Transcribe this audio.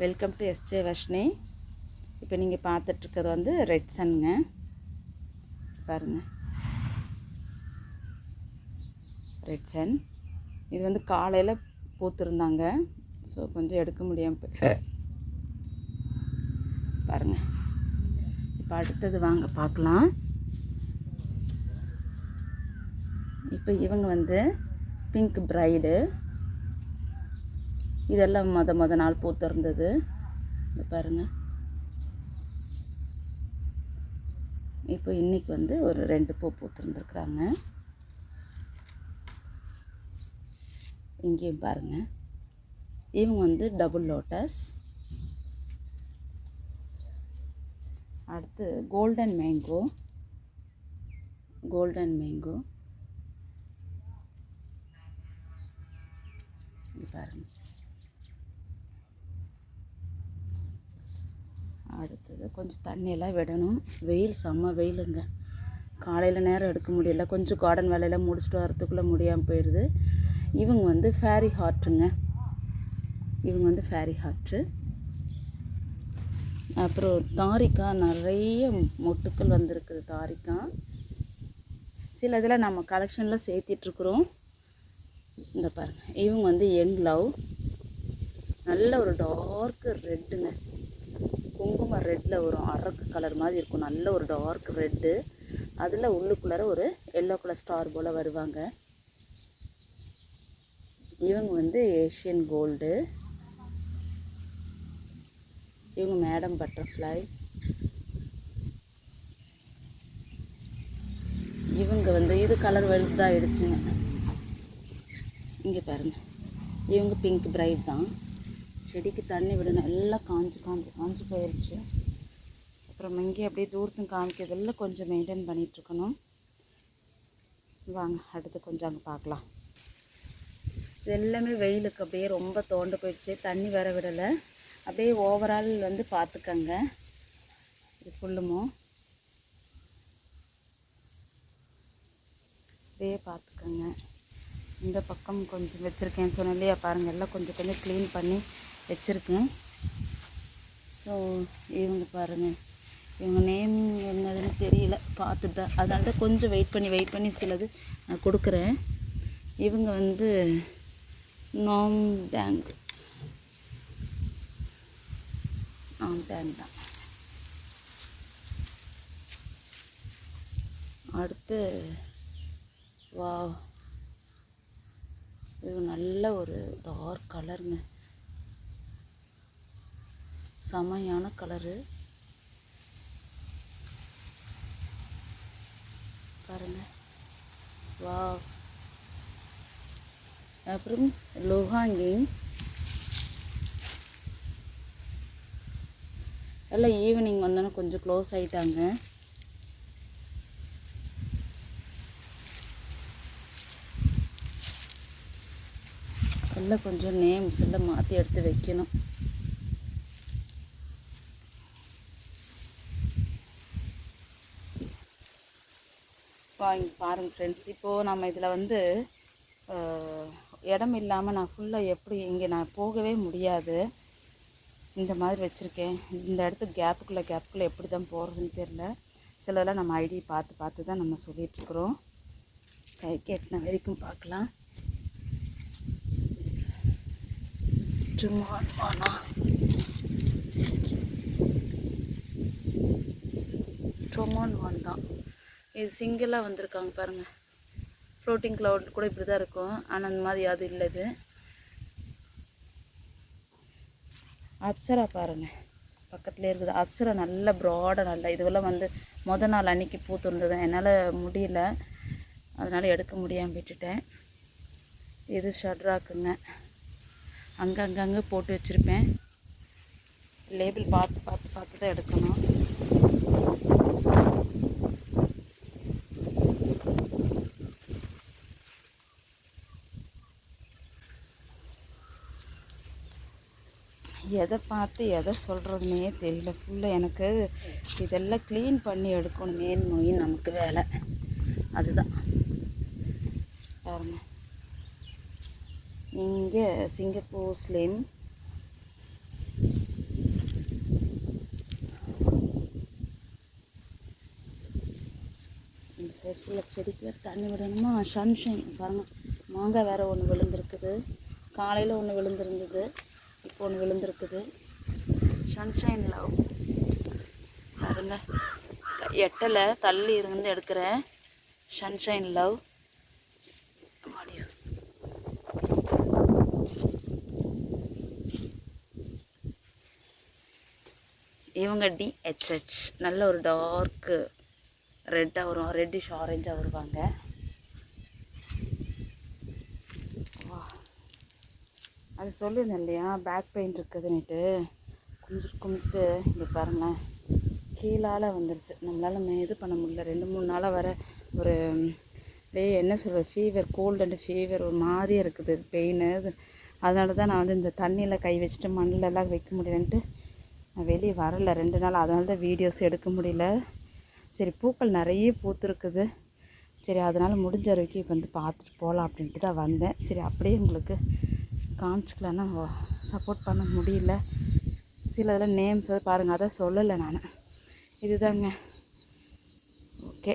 Welcome to SJ Varshini இப்போ நீங்கள் பார்த்துட்ருக்கிறது வந்து ரெட் சன்ங்க பாருங்கள் ரெட் சன் இது வந்து காலையில் பூத்திருந்தாங்க. ஸோ கொஞ்சம் எடுக்க முடியாமல் பாருங்கள் இப்போ அடுத்தது வாங்க பார்க்கலாம். இப்போ இவங்க வந்து பிங்க் பிரைடு இதெல்லாம் மொத மொத நாள் பூத்திருந்தது இந்த பாருங்கள் இப்போ இன்றைக்கி வந்து ஒரு ரெண்டு பூ பூத்திருந்துருக்குறாங்க இங்கேயும் பாருங்கள் இவங்க வந்து டபுள் லோட்டஸ் அடுத்து கோல்டன் மேங்கோ கோல்டன் மேங்கோ இங்க பாருங்க அடுத்தது கொஞ்சம் தண்ணியெல்லாம் விடணும். வெயில் செம்ம வெயிலுங்க. காலையில் நேரம் எடுக்க முடியல. கொஞ்சம் கார்டன் வேலையெல்லாம் முடிச்சுட்டு வரத்துக்குள்ளே முடியாமல் போயிடுது இவங்க வந்து ஃபேரி ஹார்ட்டுங்க இவங்க வந்து ஃபேரி ஹார்ட்டு அப்புறம் தாரிக்கா நிறைய மொட்டுக்கள் வந்திருக்குது தாரிக்கா. சில இதில் நம்ம கலெக்ஷனில் சேர்த்திட்ருக்குறோம் இந்த பாருங்கள் இவங்க வந்து யங் லவ் நல்ல ஒரு டார்க்கு ரெட்டுங்க குங்கும ரெட்டில் ஒரு அரக்கு கலர் மாதிரி இருக்கும். நல்ல ஒரு டார்க் ரெட்டு அதில் உள்ளுக்குள்ளார ஒரு எல்லோ கலர் ஸ்டார் போல் வருவாங்க. இவங்க வந்து ஏஷியன் கோல்டு இவங்க மேடம் பட்டர்ஃப்ளை இவங்க வந்து இது கலர் வெளுத்தாயிடுச்சுங்க இங்கே பாருங்கள் இவங்க பிங்க் பிரைட் தான். செடிக்கு தண்ணி விடணும். எல்லாம் காஞ்சு காஞ்சி காஞ்சு போயிடுச்சு அப்புறம் இங்கே அப்படியே தூரத்தும் காமிக்கிறதெல்லாம் கொஞ்சம் மெயின்டைன் பண்ணிகிட்ருக்கணும் வாங்க அடுத்து கொஞ்சம் அங்கே பார்க்கலாம். இது எல்லாமே வெயிலுக்கு அப்படியே ரொம்ப தோண்டு போயிடுச்சு தண்ணி வர விடலை. அப்படியே ஓவரால் வந்து பார்த்துக்கங்க. இது ஃபுல்லுமோ அப்படியே பார்த்துக்கங்க. இந்த பக்கம் கொஞ்சம் வச்சுருக்கேன் சொன்னேன் இல்லையா? பாருங்கள் எல்லாம் கொஞ்சம் கொஞ்சம் க்ளீன் பண்ணி வச்சுருக்கேன். ஸோ இவங்க பாருங்கள் இவங்க நேம் என்னதுன்னு தெரியல. பார்த்துட்டு தான். அதனால தான் கொஞ்சம் வெயிட் பண்ணி வெயிட் பண்ணி சிலது நான் கொடுக்குறேன். இவங்க வந்து நோம் டேங் நாம் டேங் தான். அடுத்து வா இது நல்ல ஒரு டார்க் கலருங்க செமையான கலரு பாருங்க. வா அப்புறம் லோஹாங்கிங் எல்லாம் ஈவினிங் வந்தோன்னே கொஞ்சம் க்ளோஸ் ஆகிட்டாங்க எல்லாம் கொஞ்சம் நேம்ஸ் எல்லாம் மாற்றி எடுத்து வைக்கணும். வாங்க பாருங்கள் ஃப்ரெண்ட்ஸ் இப்போது நம்ம இதில் வந்து இடம் இல்லாமல் நான் ஃபுல்லாக எப்படி இங்கே நான் போகவே முடியாது. இந்த மாதிரி வச்சுருக்கேன். இந்த இடத்துக்கு கேப்புக்குள்ளே கேப்புக்குள்ளே எப்படி தான் போகிறதுன்னு தெரில சிலதெல்லாம் நம்ம ஐடி பார்த்து பார்த்து தான் நம்ம சொல்லிகிட்ருக்குறோம் கைக்கு எட்டின வரைக்கும் பார்க்கலாம். சும்மா ஆனா வந்தான் ஒன் தான். இது சிங்கிளாக வந்திருக்காங்க பாருங்கள் ஃப்ளோட்டிங் க்ளவுட் கூட இப்படி தான் இருக்கும். ஆனால் அந்த மாதிரி அது இல்லை இது. அப்சரா பாருங்கள் பக்கத்துலேயே இருக்குது. அப்சரா நல்ல ப்ராடாக நல்லா இதுவெல்லாம் வந்து மொதல் நாள் அன்னைக்கு பூத்துருந்தது என்னால் முடியல. அதனால் எடுக்க முடியாமல் விட்டுட்டேன். இது ஷட்ராக்குங்க. அங்கே அங்கங்கே போட்டு வச்சுருப்பேன். லேபிள் பார்த்து பார்த்து பார்த்து தான் எடுக்கணும். எதை பார்த்து எதை சொல்கிறதுனே தெரியல. ஃபுல்லாக எனக்கு இதெல்லாம் க்ளீன் பண்ணி எடுக்கணும் மெயின் நோய் நமக்கு வேலை. அதுதான். பாருங்க. இங்கே சிங்கப்பூர் ஸ்லிம் இந்த சைடு ஃபுல்லாக செடிக்கு தண்ணி விடணுமா? சன்ஷைன் பாருங்கள் மாங்காய் வேறு ஒன்று விழுந்திருக்குது. காலையில் ஒன்று விழுந்திருந்தது. ஒன்று விழுந்திருக்குது. சன்ஷைன் லவ் பாருங்க எட்டலை தள்ளி இருந்து எடுக்கிறேன். சன்ஷைன் லவ் இவங்க டிஹெச்ஹெச் நல்ல ஒரு டார்க்கு ரெட்டாக வரும் ரெட்டிஷ் ஆரஞ்சாக வருவாங்க வா. அது சொல்லியிருந்தேன் இல்லையா? பேக் பெயின் இருக்குதுன்னுட்டு. குமிச்சு குமிச்சிட்டு இங்கே பாருங்களேன். கீழால் வந்துருச்சு. நம்மளால் மே- இது பண்ண முடியல. ரெண்டு மூணு நாளாக வர ஒரு அப்படியே என்ன சொல்கிறது ஃபீவர் கோல்டு அண்ட் ஃபீவர் ஒரு மாதிரியே இருக்குது. பெயின் அதனால தான் நான் வந்து இந்த தண்ணியில் கை வச்சுட்டு மண்ணிலலாம் வைக்க முடியலன்ட்டு நான் வெளியே வரல. ரெண்டு நாள். அதனால தான் வீடியோஸ் எடுக்க முடியல. சரி பூக்கள் நிறைய பூத்துருக்குது. சரி அதனால் முடிஞ்ச வரைக்கும் இப்போ வந்து பார்த்துட்டு போகலாம் அப்படின்ட்டு தான் வந்தேன். சரி அப்படியே உங்களுக்கு காமிச்சிக்கலன்னா சப்போர்ட் பண்ண முடியல. சில இதில் நேம்ஸ் பாருங்கள் அதை சொல்லலை நான். இதுதாங்க. ஓகே